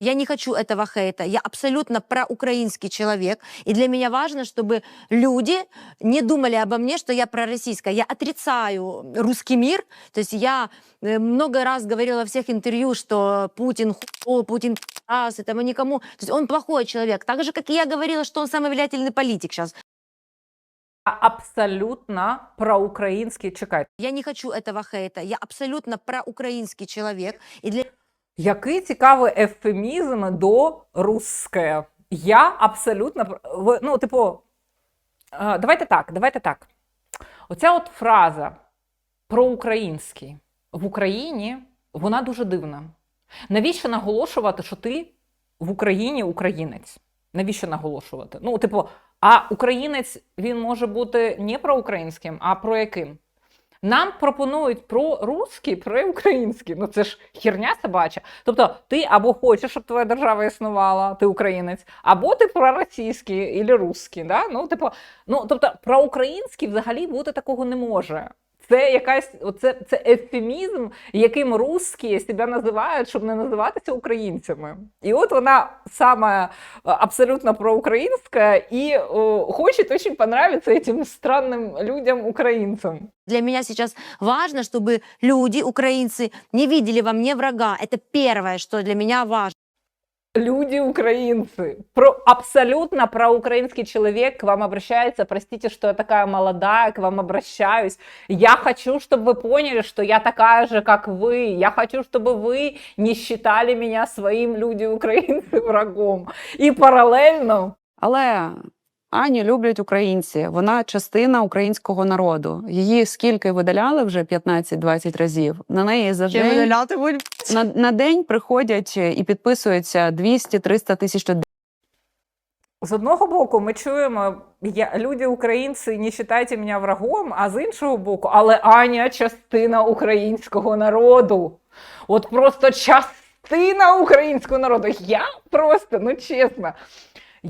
Я не хочу этого хейта. Я абсолютно проукраинский человек. И для меня важно, чтобы люди не думали обо мне, что я пророссийская. Я отрицаю русский мир. То есть я э, много раз говорила во всех интервью, что Путин хуй, Путин раз, этому никому. То есть он плохой человек. Так же, как и я говорила, что он самый влиятельный политик сейчас. абсолютно проукраїнський. Чекайте, Я не хочу этого хейта. Я абсолютно проукраинский человек. И для який цікавий ефемізм до русське. Я абсолютно ну, типу, е, давайте так, давайте так. Оця от фраза проукраїнський в Україні, вона дуже дивна. Навіщо наголошувати, що ти в Україні українець? Навіщо наголошувати? Ну, типу, а українець він може бути не проукраїнським, а про яким? Нам пропонують про русські, про українські. Ну це ж херня собача. Тобто, ти або хочеш, щоб твоя держава існувала, ти українець, або ти проросійський або русський. Да? Ну, типу, ну, тобто, про українські взагалі бути такого не може. Це якась оце, це ефемізм, яким русські себе називають, щоб не називатися українцями. І от вона саме е, абсолютно проукраїнська і о, хоче дуже понравиться цим странним людям українцям. Для меня сейчас важно, чтобы люди, украинцы, не видели во мне врага. Это первое, что для меня важно. Люди украинцы. Про, абсолютно проукраинский человек к вам обращается. Простите, что я такая молодая, к вам обращаюсь. Я хочу, чтобы вы поняли, что я такая же, как вы. Я хочу, чтобы вы не считали меня своим люди-украинцы врагом. И параллельно Але Аню люблять українці. Вона частина українського народу. Її скільки видаляли вже 15-20 разів. На неї за день, на, на день приходять і підписуються 200-300 тисяч людей. З одного боку, ми чуємо, я, люди українці, не вважайте мене врагом, а з іншого боку, але Аня частина українського народу. От просто частина українського народу. Я просто, ну чесно.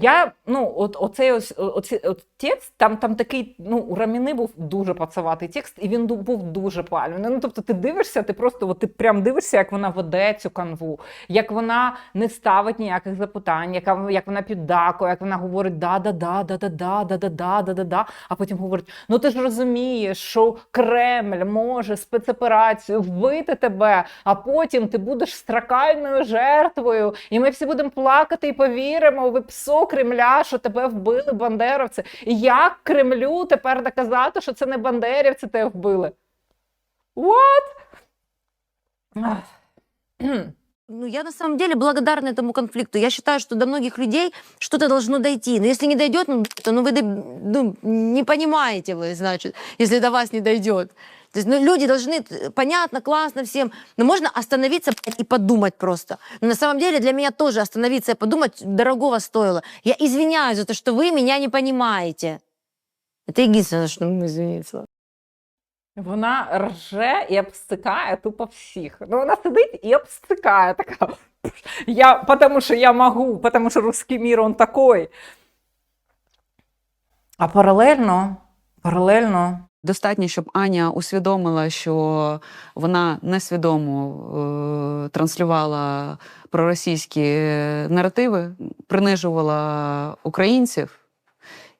Я, ну, от оцей ось оці, от текст, там, там такий, ну, у Раміни був дуже пацаватий текст, і він був дуже палюваний. Ну, тобто, ти дивишся, ти просто от, ти прям дивишся, як вона веде цю канву, як вона не ставить ніяких запитань, яка, як вона піддакує, як вона говорить да-да-да, да-да-да, да-да-да, да-да-да, а потім говорить: ну ти ж розумієш, що Кремль може спецоперацію вбити тебе, а потім ти будеш стракальною жертвою, і ми всі будемо плакати і повіримо в ПСО Кремля, що тебе вбили бандеровці. І як Кремлю тепер доказати, що це не бандерівці тебе вбили? What? Ах. Ну, я на самом деле благодарна этому конфликту. Я считаю, что до многих людей что-то должно дойти. Но если не дойдет, ну, то ну, вы до- ну, не понимаете вы, значит, если до вас не дойдет. То есть, ну, люди должны, т- понятно, классно всем, но можно остановиться блядь, и подумать просто. Но на самом деле для меня тоже остановиться и подумать дорогого стоило. Я извиняюсь за то, что вы меня не понимаете. Это единственное, что мы извиниться. Вона рже і обстикає тупо всіх. Ну, вона сидить і обстикає така. Я, потому що я можу, потому що русский мир он такой. А паралельно, паралельно Достатньо, щоб Аня усвідомила, що вона несвідомо е, транслювала проросійські наративи, принижувала українців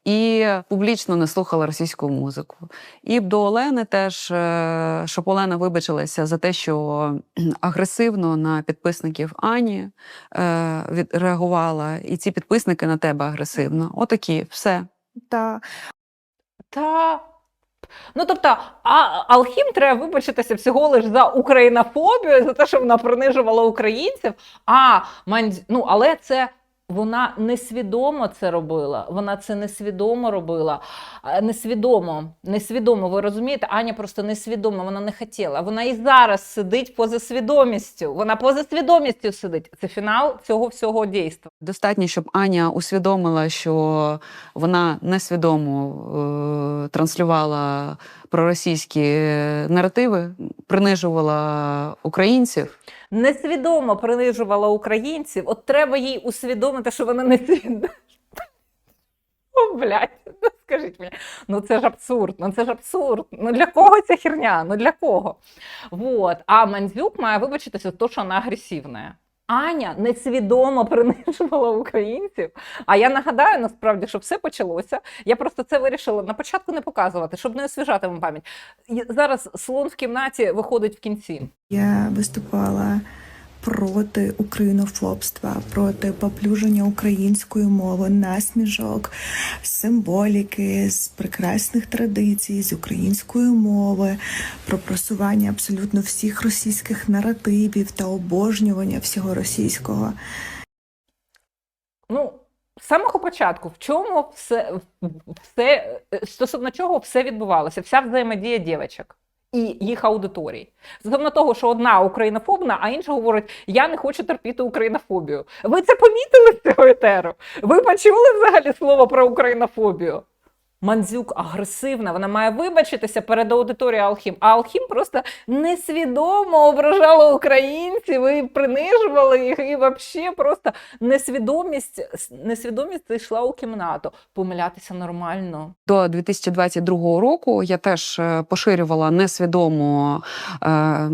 і публічно не слухала російську музику. І до Олени теж, е, щоб Олена вибачилася за те, що агресивно на підписників Ані е, відреагувала, і ці підписники на тебе агресивно. Отакі, все. Та Та. Ну, тобто, а Алхім треба вибачитися всього лиш за українофобію, за те, що вона принижувала українців. А ну, але це вона несвідомо це робила. Вона це несвідомо робила. Несвідомо, несвідомо, ви розумієте? Аня просто несвідомо, вона не хотіла. Вона і зараз сидить поза свідомістю. Вона поза свідомістю сидить. Це фінал цього всього дійства. Достатньо, щоб Аня усвідомила, що вона несвідомо е, транслювала проросійські наративи, принижувала українців. несвідомо принижувала українців, от треба їй усвідомити, що вона не свідома. О, блядь, ну скажіть мені, ну це ж абсурд, ну це ж абсурд. Ну для кого ця херня? Ну для кого? Вот. А Мандзюк має вибачитися, те, що вона агресивна. Аня несвідомо принижувала українців. А я нагадаю насправді, що все почалося. Я просто це вирішила на початку не показувати, щоб не освіжати вам пам'ять. Зараз слон в кімнаті виходить в кінці. Я виступала проти українофобства, проти поплюження української мови, насмішок, символіки, з прекрасних традицій, з української мови, про просування абсолютно всіх російських наративів та обожнювання всього російського. Ну, з самого початку, в чому все, все стосовно чого все відбувалося, вся взаємодія дівчаток і їх аудиторій. Стосовно того, що одна українофобна, а інша говорить: я не хочу терпіти українофобію. Ви це помітили з цього етеру? Ви почули взагалі слово про українофобію? Мандзюк агресивна, вона має вибачитися перед аудиторією Алхім. А Алхім просто несвідомо ображала українців і принижувала їх, і взагалі просто несвідомість, несвідомість зайшла у кімнату. Помилятися нормально. До 2022 року я теж е, поширювала несвідомо е,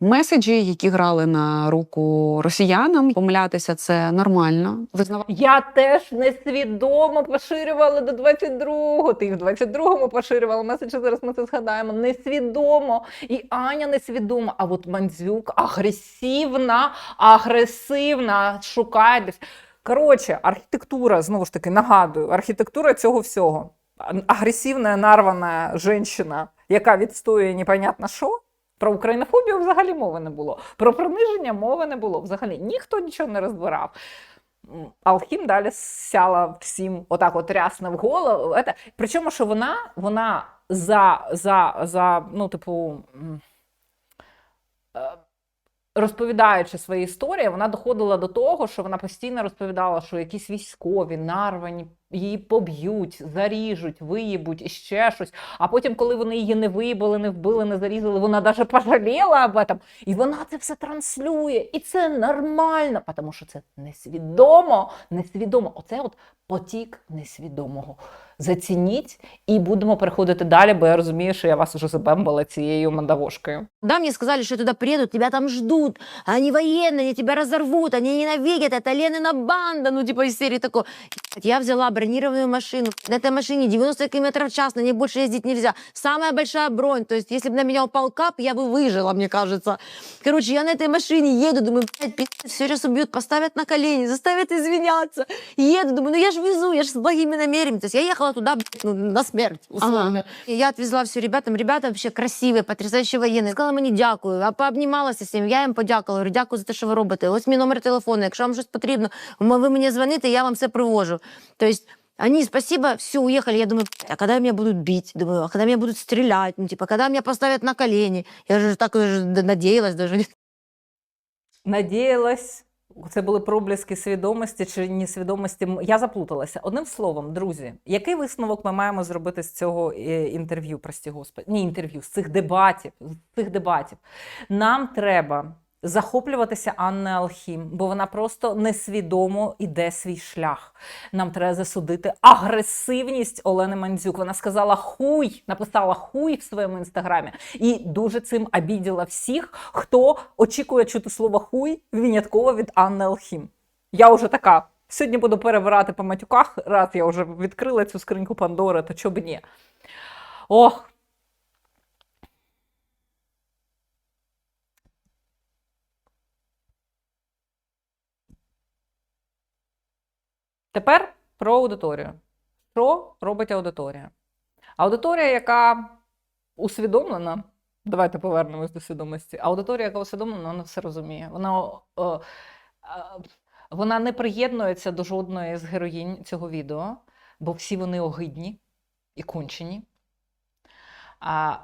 меседжі, які грали на руку росіянам. Помилятися це нормально. Визнавати Я теж несвідомо поширювала до 22-го. Ти в 22-му поширювала меседжі, зараз ми це згадаємо. Несвідомо. І Аня несвідома. А от Мандзюк агресивна, агресивна, шукає десь. Коротше, архітектура, знову ж таки, нагадую, архітектура цього всього. Агресивна, нарвана жінка, яка відстоює непонятно що. Про українофобію взагалі мови не було. Про приниження мови не було. Взагалі ніхто нічого не розбирав. Алхім далі сяла всім отак от рясно в голову. Причому, що вона, вона за, за, за, ну, типу, е, розповідаючи свої історії, вона доходила до того, що вона постійно розповідала, що якісь військові, нарвані, її поб'ють, заріжуть, виїбуть і ще щось. А потім, коли вони її не виїбали, не вбили, не зарізали, вона навіть пожаліла об этом. І вона це все транслює. І це нормально, тому що це несвідомо, несвідомо. Оце от потік несвідомого Зацініть і будемо переходити далі, бо я розумію, що я вас вже забембала цією мандавошкою. Да, мне сказали, что туда приедут, тебя там ждут, они военные, они тебя разорвут, они ненавидят, это Ленина банда, ну типа из серии такой. Я взяла бронированную машину, на этой машине 90 км в час, на ней больше ездить нельзя. Самая большая бронь, то есть если бы на меня упал кап, я бы выжила, мне кажется. Короче, я на этой машине еду, думаю, блядь, пиздец, все сейчас убьют, поставят на колени, заставят извиняться. Еду, думаю, ну я же везу, я же с благими намерениями. То есть я ехала туда, ну, на смерть, условно. И я отвезла все ребятам. Ребята вообще красивые, потрясающие военные. Сказала мені дякую, а пообнімалася з ним. Я їм подякувала. Говорю, дякую за те, що ви робите. Ось мій номер телефону. Якщо вам щось потрібно, ви мені дзвоните, я вам все привожу. То есть они, спасибо, все, уехали. Я думаю, а когда меня будут бить? Думаю, а когда меня будут стрелять? Ну, типа, когда меня поставят на колени? Я же так уже надеялась даже. Надіялась, це були проблиски свідомості чи несвідомості. М- Я заплуталася. Одним словом, друзі, який висновок ми маємо зробити з цього е, інтерв'ю, прості господи? Ні, інтерв'ю, з цих дебатів. З цих дебатів. Нам треба захоплюватися Анною Алхім, бо вона просто несвідомо іде свій шлях. Нам треба засудити агресивність Олени Мандзюк. Вона сказала хуй, написала хуй в своєму інстаграмі і дуже цим обіділа всіх, хто очікує чути слово хуй винятково від Анни Алхім. Я вже така. Сьогодні буду перебирати по матюках, раз я вже відкрила цю скриньку Пандори, то чого б ні. Ох. Тепер про аудиторію. Що робить аудиторія? Аудиторія, яка усвідомлена, давайте повернемось до свідомості. Аудиторія, яка усвідомлена, вона все розуміє. Вона, е, е, вона не приєднується до жодної з героїнь цього відео, бо всі вони огидні і кончені. А,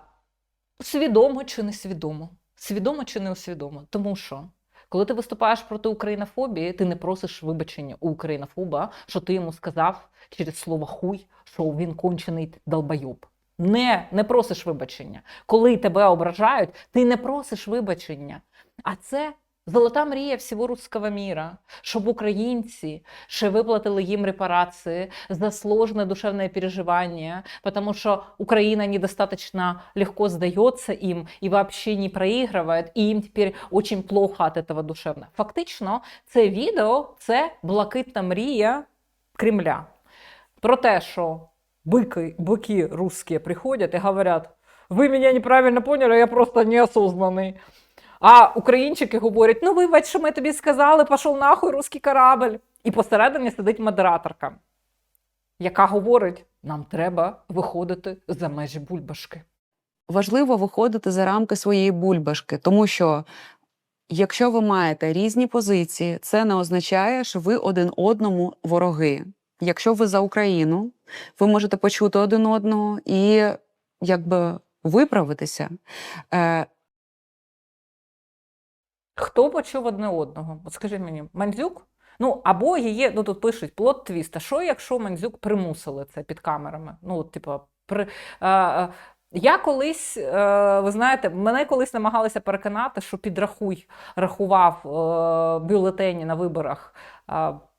свідомо чи несвідомо? Свідомо чи не усвідомо? Тому що коли ти виступаєш проти українофобії, ти не просиш вибачення у українофоба, що ти йому сказав через слово хуй, що він кончений долбойоб. Не, не просиш вибачення. Коли тебе ображають, ти не просиш вибачення. А це Золота мрія всього руського міра, щоб українці ще виплатили їм репарації за сложне душевне переживання, потому що Україна недостаточно легко сдается им и вообще не проигрывает, и им теперь очень плохо от этого душевно. Фактично, це відео це блакитна мрія Кремля. Про те, що бики, бики русські приходять і говорять, ви мене неправильно поняли, я просто неосознанный. А українчики говорять: ну вибач, що ми тобі сказали, пішов нахуй русський корабль. І посередині сидить модераторка, яка говорить: нам треба виходити за межі бульбашки. важливо виходити за рамки своєї бульбашки, тому що якщо ви маєте різні позиції, це не означає, що ви один одному вороги. Якщо ви за Україну, ви можете почути один одного і якби виправитися. Хто почув одне одного? От скажи мені, Мандзюк? Ну, або її, ну тут пишуть плод твіст. А що, якщо Мандзюк примусили це під камерами? Ну, от, типу, при, е, я колись, е, ви знаєте, мене колись намагалися переконати, що підрахуй рахував е, бюлетені на виборах,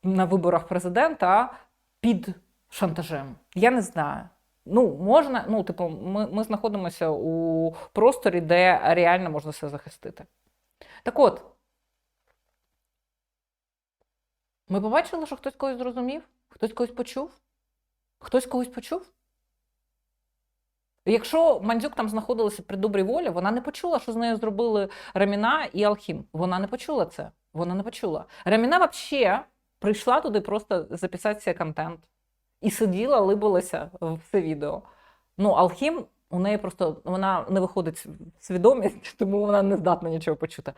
на виборах президента під шантажем. Я не знаю. Ну, можна, ну, типу, ми, ми знаходимося у просторі, де реально можна все захистити. Так от, ми побачили, що хтось когось зрозумів, хтось когось почув, хтось когось почув. Якщо Мандзюк там знаходилася при добрій волі, вона не почула, що з нею зробили Раміна і Алхім. Вона не почула це. Вона не почула. Раміна взагалі прийшла туди просто записати цей контент і сиділа, либилася в це відео. Ну, Алхім, у неї просто вона не виходить свідомість, тому вона не здатна нічого почути.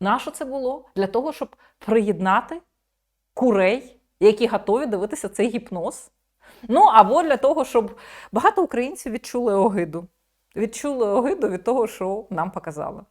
Нащо це було? Для того, щоб приєднати курей, які готові дивитися цей гіпноз. Ну, або для того, щоб багато українців відчули огиду. Відчули огиду від того, що нам показали.